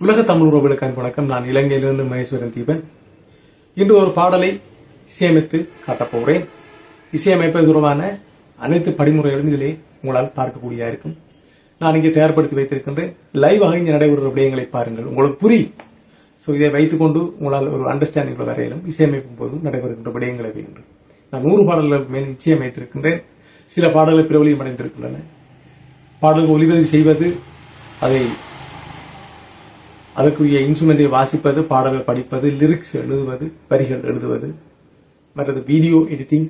உலக தமிழ் உறவுகளுக்கான வணக்கம். நான் இலங்கையிலிருந்து மகேஸ்வரன் தீபன். இன்று ஒரு பாடலை இசையமைத்து காட்டப் போகிறேன். இசையமைப்பது தொடர்பான அனைத்து படிமுறைகளும் இதிலே உங்களால் பார்க்கக்கூடியதா இருக்கும். நான் இங்கே தயார்படுத்தி வைத்திருக்கின்றேன். லைவாக இங்கே நடைபெறுகிற விடயங்களை பாருங்கள். உங்களுக்கு புரியும். ஸோ இதை வைத்துக்கொண்டு உங்களால் ஒரு அண்டர்ஸ்டாண்டிங் வரையிலும் இசையமைக்கும் போது நடைபெறுகின்ற விடயங்களை வேண்டும் நான் நூறு பாடல்கள் மேல் இசையமைத்திருக்கின்றேன். சில பாடல்கள் பிரபலியம் அடைந்திருக்கின்றன பாடல்கள் ஒளிபதிவு செய்வது அதை அதற்குரிய இன்ஸ்ட்ருமெண்டை வாசிப்பது பாடல்கள் படிப்பது லிரிக்ஸ் எழுதுவது வரிகள் எழுதுவது மற்றது video editing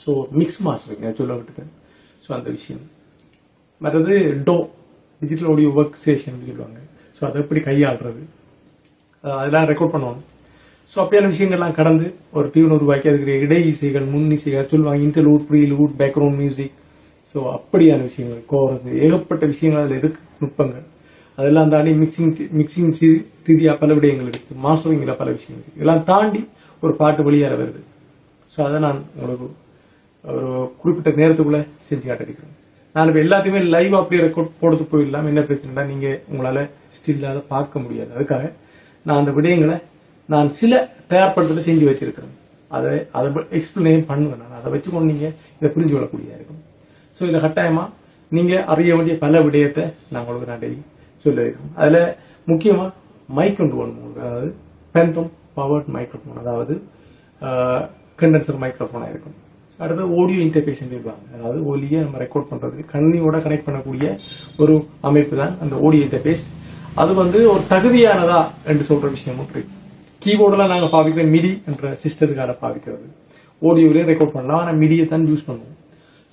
so mix mastering சொல்ல விட்டுட்டேன். ஸோ அந்த விஷயம். மற்றது டோ டிஜிட்டல் ஆடியோ ஒர்க் ஸ்டேஷன் சொல்லுவாங்க. ஸோ அதை எப்படி கையாளுறது? அதெல்லாம் ரெக்கார்ட் பண்ணுவாங்க ஸோ அப்படியான விஷயங்கள்லாம் கடந்து ஒரு டியூன் உருவாக்கி அதுக்கு இடை இசைகள் முன் இசைகள் சொல்லுவாங்க interlude prelude background music so அப்படியான விஷயங்கள் கோரஸ் ஏகப்பட்ட விஷயங்கள் அதில் இருக்கு நுட்பங்கள். அதெல்லாம் தாண்டி மிக்சிங் மிக்சிங் ரீதியாக பல விடயங்கள் இருக்கு. மாஸ்டரிங்கில் பல விஷயங்கள் இருக்கு. இதெல்லாம் தாண்டி ஒரு பாட்டு வெளியேற வருது. ஸோ அதை நான் உங்களுக்கு ஒரு குறிப்பிட்ட நேரத்துக்குள்ளே செஞ்சு காட்டிருக்கிறேன் நான் இப்போ எல்லாத்தையுமே லைவ் அப்படியே ரெக்கார்ட் போடுறது போயிடலாம். என்ன பிரச்சனைனா நீங்கள் உங்களால் ஸ்டில்லாத பார்க்க முடியாது. அதுக்காக நான் அந்த விடயங்களை நான் சில தயார்படுத்தல செஞ்சு வச்சிருக்கிறேன். அதை அதை எக்ஸ்பிளைன் பண்ணுவேன் நான். அதை வச்சுக்கொண்டு நீங்கள் இதை புரிஞ்சு கொள்ளக்கூடியதாக இருக்கும். ஸோ இதில் கட்டாயமாக நீங்கள் அறிய வேண்டிய பல விடயத்தை நான் உங்களுக்கு நான் டெய்லி சொல்லியிருக்கேன் அதில் முக்கியமாக மைக் கொண்டு அதாவது பென்தம் பவர்ட் மைக்ரோஃபோன் அதாவது கண்டென்சர் மைக்ரோஃபோனாக இருக்கும். அடுத்து ஆடியோ இன்டர்ஃபேஸ் சொல்லுவாங்க. அதாவது ஒலியை நம்ம ரெக்கார்ட் பண்ணுறது கண்ணியோட கனெக்ட் பண்ணக்கூடிய ஒரு அமைப்பு தான் அந்த ஆடியோ இன்டர்ஃபேஸ் அது வந்து ஒரு தகுதியானதா என்று சொல்கிற விஷயம் இருக்கு கீபோர்டெலாம் நாங்கள் பாவிக்கிற மிடி என்ற சிஸ்டத்துக்காக பாவிக்கிறது. ஆடியோவிலையும் ரெக்கார்ட் பண்ணலாம். ஆனால் மிடியை தான் யூஸ் பண்ணுவோம்.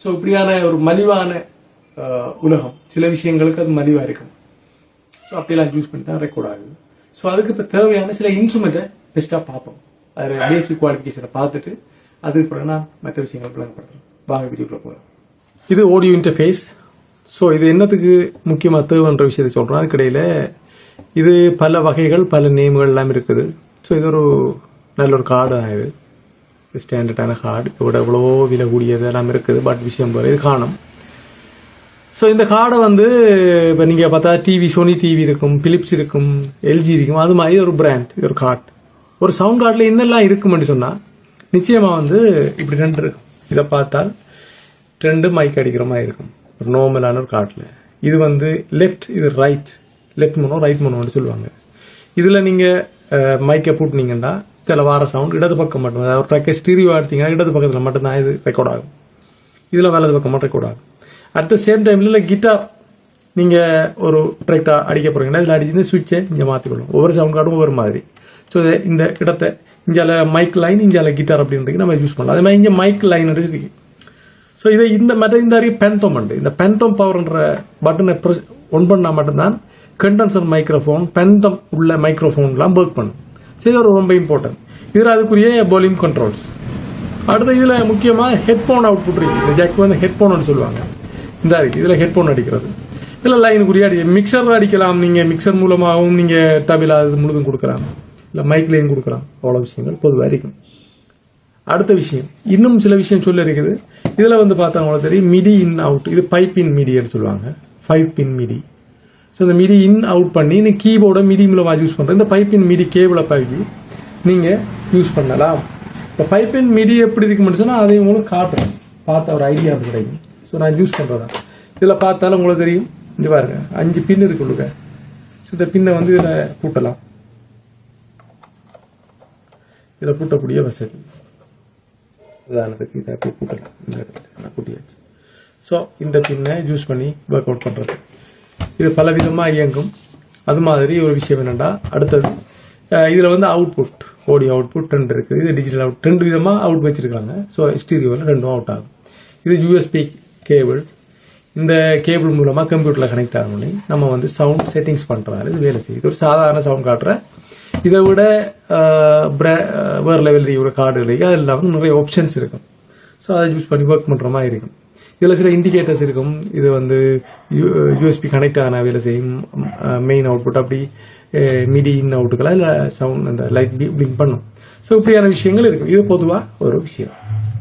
ஸோ இப்படியான ஒரு மலிவான உலகம். சில விஷயங்களுக்கு அது மலிவாக இருக்கும். ஸோ அப்படியெல்லாம் யூஸ் பண்ணி தான் ரெக்கார்ட் ஆகுது. ஸோ அதுக்கு இப்போ தேவையான சில இன்ஸ்ட்ருமெண்ட்டை பெஸ்ட்டாக பார்ப்போம். அது பேசிக் குவாலிஃபிகேஷனை பார்த்துட்டு அதுக்கு பிறகு நான் மற்ற விஷயங்கள் விளங்கப்படுத்துறேன் வாங்க வீடியோக்குள்ள போகலாம் இது ஆடியோ இன்டர்ஃபேஸ் ஸோ இது என்னத்துக்கு முக்கியமாக தேவைன்ற விஷயத்தை சொல்கிறேன் அதுக்கிடையில் இது பல வகைகள் பல நேம்கள் எல்லாம் இருக்குது. ஸோ இது ஒரு நல்ல ஒரு கார்டு தான் இது. ஸ்டாண்டர்டான கார்டு இதோட எவ்வளவோ விலை கூடியது எல்லாம் இருக்குது. பட் விஷயம் போகிற இது காணும். ஸோ இந்த கார்டை வந்து இப்போ நீங்கள் பார்த்தா டிவி சோனி டிவி இருக்கும் பிலிப்ஸ் இருக்கும் எல்ஜி இருக்கும் அது மாதிரி ஒரு பிராண்ட் இது ஒரு காட் ஒரு சவுண்ட் கார்டில் என்னெல்லாம் இருக்கும்னு சொன்னால் நிச்சயமாக வந்து இப்படி ரெண்டு இருக்கும் இதை பார்த்தால் ரெண்டு மைக் அடிக்கிற மாதிரி இருக்கும். ஒரு நார்மலான ஒரு கார்டில் இது வந்து லெஃப்ட் இது ரைட் லெஃப்ட் மோனோ ரைட் மோனோன்னு சொல்லுவாங்க. இதில் நீங்கள் மைக்கை பூட்டினீங்கன்னா இதில் வார சவுண்ட் இடது பக்கம் மட்டும் அதாவது ஒரு ட்ரக்கை ஸ்டீரியோ எடுத்தீங்கன்னா இடது பக்கத்தில் மட்டும்தான் இது ரெக்கார்ட் ஆகும். இதில் வலது பக்கம் மட்டும் ரெக்கார்ட் ஆகும். அட் த சேம் டைம்ல இல்லை கிட்டார் நீங்கள் ஒரு ட்ரெக்டாக அடிக்க போறீங்கன்னா இதில் அடிச்சு சுவிட்சை இங்கே மாற்றிக்கொள்ளும் ஒவ்வொரு சவுண்ட் கார்டும் ஒவ்வொரு மாதிரி. ஸோ இந்த இடத்தை இங்கே மைக் லைன் இங்கே கிட்டார் அப்படின்றது நம்ம யூஸ் பண்ணலாம். அதே மாதிரி இங்கே மைக் லைன் இருக்கு. ஸோ இதை இந்த மாதிரி இந்த அறிவு பென்தோம் உண்டு. இந்த பென்தோம் பவர்ன்ற பட்டனை ஒன் பண்ணால் மட்டும்தான் கண்டென்சர் மைக்ரோஃபோன் பென்தம் உள்ள மைக்ரோஃபோன்லாம் ஒர்க் பண்ணும். ஸோ இது ஒரு ரொம்ப இம்பார்ட்டன்ட் இதில் அதுக்குரிய வால்யூம் கண்ட்ரோல்ஸ் அடுத்து இதில் முக்கியமாக ஹெட்ஃபோன் அவுட்புட் இருக்கு. இந்த ஜாக் வந்து ஹெட்ஃபோன் சொல்லுவாங்க. இந்த இருக்கு. இதில் ஹெட்ஃபோன் அடிக்கிறது. இதில் லைனுக்குரிய அடி மிக்சர் அடிக்கலாம். நீங்கள் மிக்சர் மூலமாகவும் நீங்கள் தபிலா இது முழுதும் கொடுக்குறாங்க இல்லை மைக்லேயும் கொடுக்கலாம். அவ்வளோ விஷயங்கள் பொதுவாக இருக்கும். அடுத்த விஷயம். இன்னும் சில விஷயம் சொல்ல இருக்குது. இதுல வந்து பார்த்தா உங்களுக்கு தெரியும். மிடி இன் அவுட் இது பைப் இன் மிடின்னு சொல்லுவாங்க. ஃபைவ் பின் மிடி ஸோ இந்த மிடி இன் அவுட் பண்ணி நீ கீபோர்டை மிடி மூலமாக யூஸ் பண்ற. இந்த பைப்பின் மிடி கேபிளை பழகி நீங்க யூஸ் பண்ணலாம். இப்போ பைப்பின் மிடி எப்படி இருக்கு சொன்னா அதை உங்களுக்கு காட்டுறேன். பார்த்த ஒரு ஐடியா கிடைக்கும். ஸோ நான் யூஸ் பண்றதா இதில் பார்த்தாலும் உங்களுக்கு தெரியும். இங்கே பாருங்க. அஞ்சு பின் இருக்கு உள்ளுக்க. ஸோ இந்த பின்னை வந்து இதில் பூட்டலாம். இதில் பூட்டக்கூடிய வசதி. உதாரணத்துக்கு இதை அப்படி கூட்டலாம் இந்த இடத்துல. கூட்டியாச்சு ஸோ இந்த பின்னை யூஸ் பண்ணி ஒர்க் அவுட் பண்ணுறது இது பல விதமாக இயங்கும். அது மாதிரி ஒரு விஷயம் என்னென்னா அடுத்தது இதில் வந்து அவுட்புட் ஓடி அவுட்புட் ரெண்டு இருக்குது. இது டிஜிட்டல் அவுட் ரெண்டு விதமாக அவுட் வச்சுருக்காங்க. ஸோ ஸ்டீரியோவில் ரெண்டும் அவுட் ஆகும். இது யூஎஸ்பி கேபிள் இந்த கேபிள் மூலமாக கம்ப்யூட்டரில் கனெக்ட் ஆகணும்னு நம்ம வந்து சவுண்ட் செட்டிங்ஸ் பண்ணுறாரு இது வேலை செய்யுது. ஒரு சாதாரண சவுண்ட் காட்டுற. இதை விட வேறு bra- இருக்கிற லெவலில் ஒரு கார்டுகளுக்கு அது இல்லாமல் நிறைய ஆப்ஷன்ஸ் இருக்கும். ஸோ அதை யூஸ் பண்ணி ஒர்க் பண்ணுற மாதிரி இருக்கும். இதில் சில இண்டிகேட்டர்ஸ் இருக்கும். இது வந்து யூ யூஎஸ்பி கனெக்ட் ஆன வேலை செய்யும். மெயின் அவுட்புட் அப்படி மிடி இன் அவுட்டுக்கெல்லாம் இல்லை சவுண்ட் அந்த லைட் பிளிங்க் பண்ணும். ஸோ இப்படியான விஷயங்கள் இருக்கும். இது பொதுவாக ஒரு விஷயம்.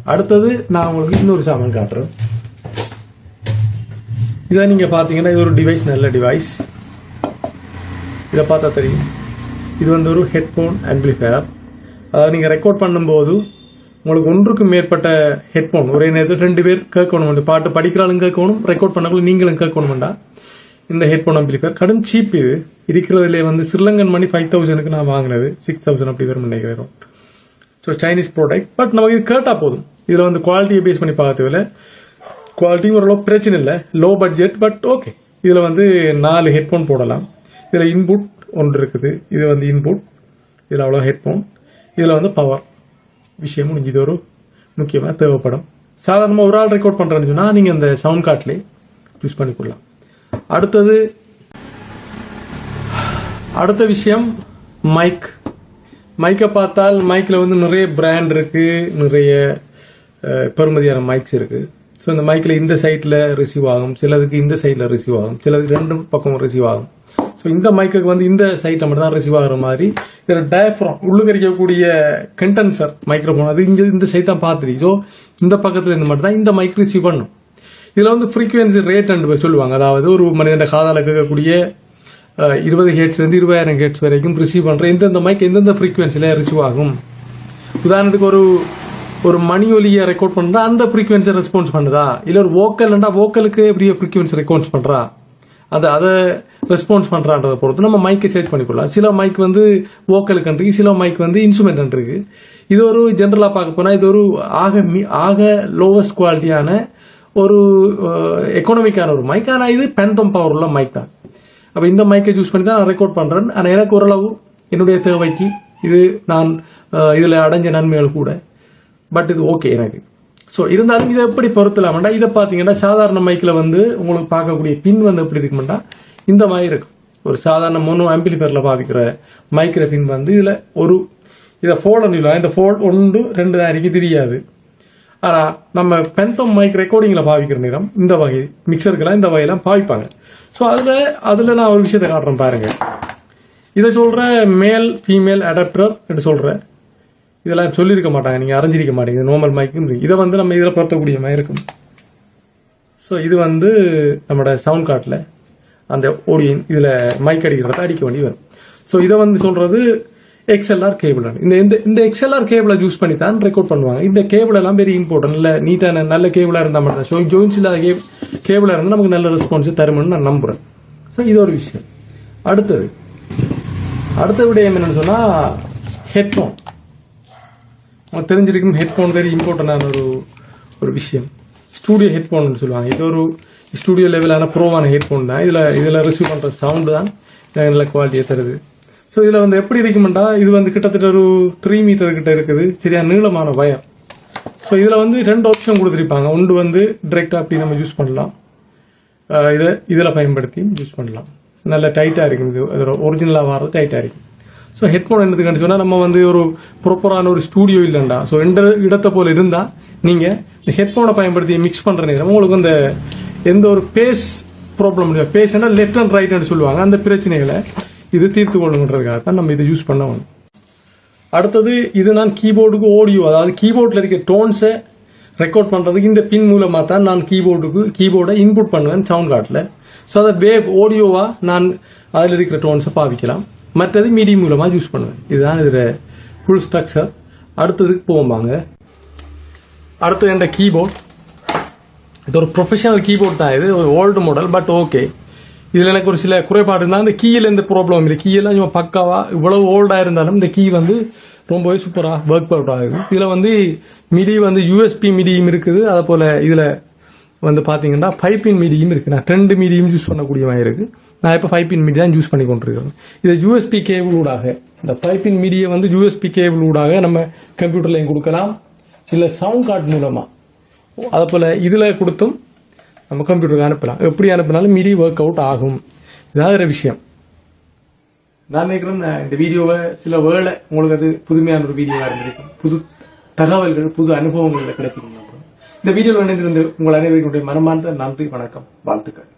அடுத்தது நான் உங்களுக்கு இன்னொரு சாமான் காட்டுறேன். இதை நீங்கள் பார்த்தீங்கன்னா இது ஒரு டிவைஸ் நல்ல டிவைஸ் இதை பார்த்தா தெரியும். இது வந்து ஒரு ஹெட்ஃபோன் ஆம்பிளிஃபயர் அதாவது நீங்கள் ரெக்கார்ட் பண்ணும்போது உங்களுக்கு ஒன்றுக்கும் மேற்பட்ட ஹெட்ஃபோன் ஒரே நேரத்தில் ரெண்டு பேர் கேட்கணும். இந்த பாட்டு படிக்கிறாலும் கேட்கணும் ரெக்கார்ட் பண்ணக்குள்ள நீங்களும் கேட்கணும்டா. இந்த ஹெட்ஃபோன் ஆம்பிளிஃபயர் கடும் சீப் இது. இருக்கிறதுலே வந்து ஸ்ரீலங்கன் மணி ஃபைவ் தௌசண்ட்க்கு நான் வாங்கினது. சிக்ஸ் தௌசண்ட் அப்படி வரும் நினைக்கிறேன் ஸோ சைனீஸ் ப்ராடக்ட் பட் நமக்கு இது கேட்டால் போதும். இதில் வந்து குவாலிட்டியை பேஸ் பண்ணி பார்க்க குவாலிட்டி ஓரளவுக்கு பிரச்சனை இல்லை. லோ பட்ஜெட் பட் ஓகே இதில் வந்து நாலு ஹெட்ஃபோன் போடலாம். இதில் இன்புட் ஒன்று இருக்குது. இது வந்து இன்புட் இதில் அவ்வளோ ஹெட்ஃபோன் இதில் வந்து பவர் விஷயம் முடிஞ்சது ஒரு முக்கியமாக தேவைப்படும். சாதாரணமாக ஒரு ஆள் ரெக்கார்ட் பண்ணுறேன்னு சொன்னால் நீங்கள் அந்த சவுண்ட் கார்ட்லேயே யூஸ் பண்ணிக்கொள்ளலாம் அடுத்தது அடுத்த விஷயம் மைக் மைக்கை பார்த்தால் மைக்கில் வந்து நிறைய பிராண்ட் இருக்குது நிறைய பெருமதியான பெறுமதியான மைக்ஸ் இருக்குது ஸோ இந்த மைக்கில் இந்த சைட்டில் ரிசீவ் ஆகும் சிலதுக்கு இந்த சைட்டில் ரிசீவ் ஆகும் சிலதுக்கு ரெண்டு பக்கம் ரிசீவ் ஆகும். ஸோ இந்த மைக்குக்கு வந்து இந்த சைட்டில் மட்டும் தான் ரிசீவ் ஆகிற மாதிரி இதில் டயப்ரம் உள்ளுக்கு இருக்கக்கூடிய கண்டென்சர் மைக்ரோஃபோன் அது இங்கே இந்த சைட் தான் பார்த்துருக்கு ஸோ இந்த பக்கத்தில் இருந்து மட்டும் தான் இந்த மைக் ரிசீவ் பண்ணும். இதில் வந்து ஃப்ரீக்குவென்சி ரேட் சொல்லுவாங்க. அதாவது ஒரு மனிதன் காதால் கேட்கக்கூடிய இருபது ஹேட்ஸ்லேருந்து இருபதாயிரம் ஹேட்ஸ் வரைக்கும் ரிசீவ் பண்ணுற எந்தெந்த மைக் எந்தெந்த ஃப்ரீக்குவென்சியில் ரிசீவ் ஆகும். உதாரணத்துக்கு ஒரு ஒரு மணி ஒலியை ரெக்கார்ட் பண்ணுறா அந்த ஃப்ரீக்வன்சி ரெஸ்பான்ஸ் பண்ணுதா? இல்லை ஒரு வோக்கல்ண்டா வோக்கலுக்கு எப்படி ஃப்ரீக்வன்சி ரெக்கார்ட்ஸ் பண்ணுறா அதை அதை ரெஸ்பான்ஸ் பண்ணுறான்றதை பொறுத்து நம்ம மைக்கை சேஞ்ச் பண்ணிக்கொள்ளலாம். சில மைக் வந்து வோக்கலுக்கு சில மைக் வந்து இன்ஸ்ட்ருமெண்ட்ன்றிருக்கு இது ஒரு ஜென்ரலாக பார்க்க போனால் இது ஒரு ஆக மி- ஆக லோவஸ்ட் குவாலிட்டியான ஒரு எக்கனாமிக்கான ஒரு மைக் ஆனால் இது பென்தம் பவர் உள்ள மைக் தான். அப்போ இந்த மைக்கை சூஸ் பண்ணி தான் நான் ரெக்கார்ட் பண்ணுறேன் ஆனால் எனக்கு ஓரளவு என்னுடைய தேவைக்கு இது நான் இதில் அடைஞ்ச நன்மைகள் கூட பட் இது ஓகே எனக்கு ஸோ இருந்தாலும் இதை எப்படி பொருத்தலாம்டா இதை பார்த்தீங்கன்னா சாதாரண மைக்கில் வந்து உங்களுக்கு பார்க்கக்கூடிய பின் வந்து எப்படி இருக்குமெண்டா இந்த மாதிரி இருக்கும். ஒரு சாதாரண மோனோ ஆம்பிளிஃபயரில் பாவிக்கிற மைக்கிற பின் வந்து இதில் ஒரு இதை ஃபோல்ட் இல்லை இந்த ஃபோல்ட் ஒன்று ரெண்டு தான் இருக்கு தெரியாது. ஆனால் நம்ம பென்தம் மைக் ரெக்கார்டிங்கில் பாவிக்கிற நேரம் இந்த வகை மிக்சருக்கெல்லாம் இந்த வகையெல்லாம் பாவிப்பாங்க. ஸோ அதில் அதில் நான் ஒரு விஷயத்தை காட்டுறேன் பாருங்கள் இதை சொல்கிற மேல் ஃபீமேல் அடாப்டர் என்று சொல்கிறேன் இதெல்லாம் சொல்லியிருக்க மாட்டாங்க. நீங்கள் அறிஞ்சிருக்க மாட்டீங்க. நோமல் மைக்குன்னு இதை வந்து நம்ம இதில் பொருத்தக்கூடிய மாதிரி இருக்கும். ஸோ இது வந்து நம்மளோட சவுண்ட் கார்டில் அந்த ஓடியன் இதில் மைக் அடிக்கிறத அடிக்க வேண்டி வரும். ஸோ இதை வந்து சொல்கிறது எக்ஸ்எல்ஆர் கேபிள் இந்த இந்த இந்த எக்ஸ்எல்ஆர் கேபிளை யூஸ் பண்ணி தான் ரெக்கார்ட் பண்ணுவாங்க. இந்த கேபிள் எல்லாம் வெரி இம்பார்ட்டன்ட் இல்லை நீட்டான நல்ல கேபிளாக இருந்தால் மட்டும் ஸோ ஜோயின்ஸ் இல்லாத கே கேபிளாக இருந்தால் நமக்கு நல்ல ரெஸ்பான்ஸ் தரும்னு நான் நம்புகிறேன் ஸோ இது ஒரு விஷயம். அடுத்தது. அடுத்த விடயம் என்னன்னு சொன்னால் ஹெட்ஃபோன் உங்களுக்கு தெரிஞ்சிருக்கும் ஹெட்ஃபோன் வெரி இம்பார்ட்டண்டான ஒரு ஒரு விஷயம். ஸ்டூடியோ ஹெட்ஃபோன் சொல்லுவாங்க. இது ஒரு ஸ்டூடியோ லெவலான ப்ரோவான ஹெட்ஃபோன் தான். இதில் இதில் ரிசீவ் பண்ணுற சவுண்டு தான். நல்ல குவாலிட்டியை தருது. ஸோ இதில் வந்து எப்படி இருக்குமெண்டா இது வந்து கிட்டத்தட்ட ஒரு த்ரீ மீட்டர் கிட்ட இருக்குது. சரியா? நீளமான வயர் ஸோ இதில் வந்து ரெண்டு ஆப்ஷன் கொடுத்துருப்பாங்க. ஒன்று வந்து டிரெக்டாக அப்படி நம்ம யூஸ் பண்ணலாம். இதை இதில் பயன்படுத்தி யூஸ் பண்ணலாம். நல்ல டைட்டாக இருக்கும். இது அதோட ஒரிஜினலாக வர்றது டைட்டாக இருக்கும். ஸோ ஹெட்ஃபோன் என்னதுக்காண்டி சொன்னால் நம்ம வந்து ஒரு ப்ராப்பரான ஒரு ஸ்டூடியோ இல்லைண்டா. ஸோ எந்த இடத்தை போல இருந்தால் நீங்கள் இந்த ஹெட்ஃபோனை பயன்படுத்தி மிக்ஸ் பண்ணுற நேரம் உங்களுக்கு அந்த எந்த ஒரு பேஸ் ப்ராப்ளம் இல்லை பேஸ்னா லெஃப்ட் அண்ட் ரைட்னு சொல்லுவாங்க. அந்த பிரச்சனைகளை இது தீர்த்து கொள்ளுங்கிறதுக்காக தான் நம்ம இதை யூஸ் பண்ண வேணும் அடுத்தது இது நான் கீபோர்டுக்கு ஆடியோ அதாவது கீபோர்டில் இருக்க டோன்ஸை ரெக்கார்ட் பண்ணுறதுக்கு இந்த பின் மூலமாக தான் நான் கீபோர்டுக்கு கீபோர்டை இன்புட் பண்ணுவேன் சவுண்ட் கார்டில் ஸோ அதை வேவ் ஆடியோவாக நான் அதில் இருக்கிற டோன்ஸை பாவிக்கலாம். மற்றது மீடி மூலமாக யூஸ் பண்ணுவேன். இதுதான் இதில் ஃபுல் ஸ்ட்ரக்சர் அடுத்ததுக்கு போவாங்க அடுத்தது என் கீபோர்ட் இது ஒரு ப்ரொஃபஷனல் கீபோர்ட் தான். இது ஒரு ஓல்டு மாடல் பட் ஓகே இதில் எனக்கு ஒரு சில குறைபாடு இருந்தால் அந்த கீயில் எந்த ப்ராப்ளம் இல்லை. கீயெல்லாம் சும்மா பக்காவா இவ்வளவு ஓல்டாக இருந்தாலும் இந்த கீ வந்து ரொம்பவே சூப்பராக ஒர்க் அவுட் ஆகுது. இதில் வந்து மிடி வந்து யூஎஸ்பி மிடியும் இருக்குது. அதே போல் இதில் வந்து பார்த்தீங்கன்னா பைப்பின் மீடியும் இருக்குது நான் ரெண்டு மீடியும் யூஸ் பண்ணக்கூடிய மாதிரி இருக்குது நான் இப்போ ஃபைவ் பின் மீடி தான் யூஸ் பண்ணி கொண்டிருக்கிறேன். இது யூஎஸ்பி கேபிள் ஊடாக இந்த ஃபைவ் பின் மீடியை வந்து யூஎஸ்பி கேபிள் ஊடாக நம்ம கம்ப்யூட்டர்லையும் கொடுக்கலாம். இல்லை சவுண்ட் கார்டு மூலமாக அதை போல் இதில் கொடுத்தும் நம்ம கம்ப்யூட்டருக்கு அனுப்பலாம். எப்படி அனுப்பினாலும் மிடி ஒர்க் அவுட் ஆகும். இதான் ஒரு விஷயம். நான் நினைக்கிறேன் இந்த வீடியோவை சில வேளை உங்களுக்கு அது புதுமையான ஒரு வீடியோவாக இருந்திருக்கும். புது தகவல்கள் புது அனுபவங்கள் கிடைச்சிருக்கும் இந்த வீடியோவில் இணைந்திருந்து உங்கள் அனைவருடைய மனமார்ந்த நன்றி வணக்கம் வாழ்த்துக்கள்.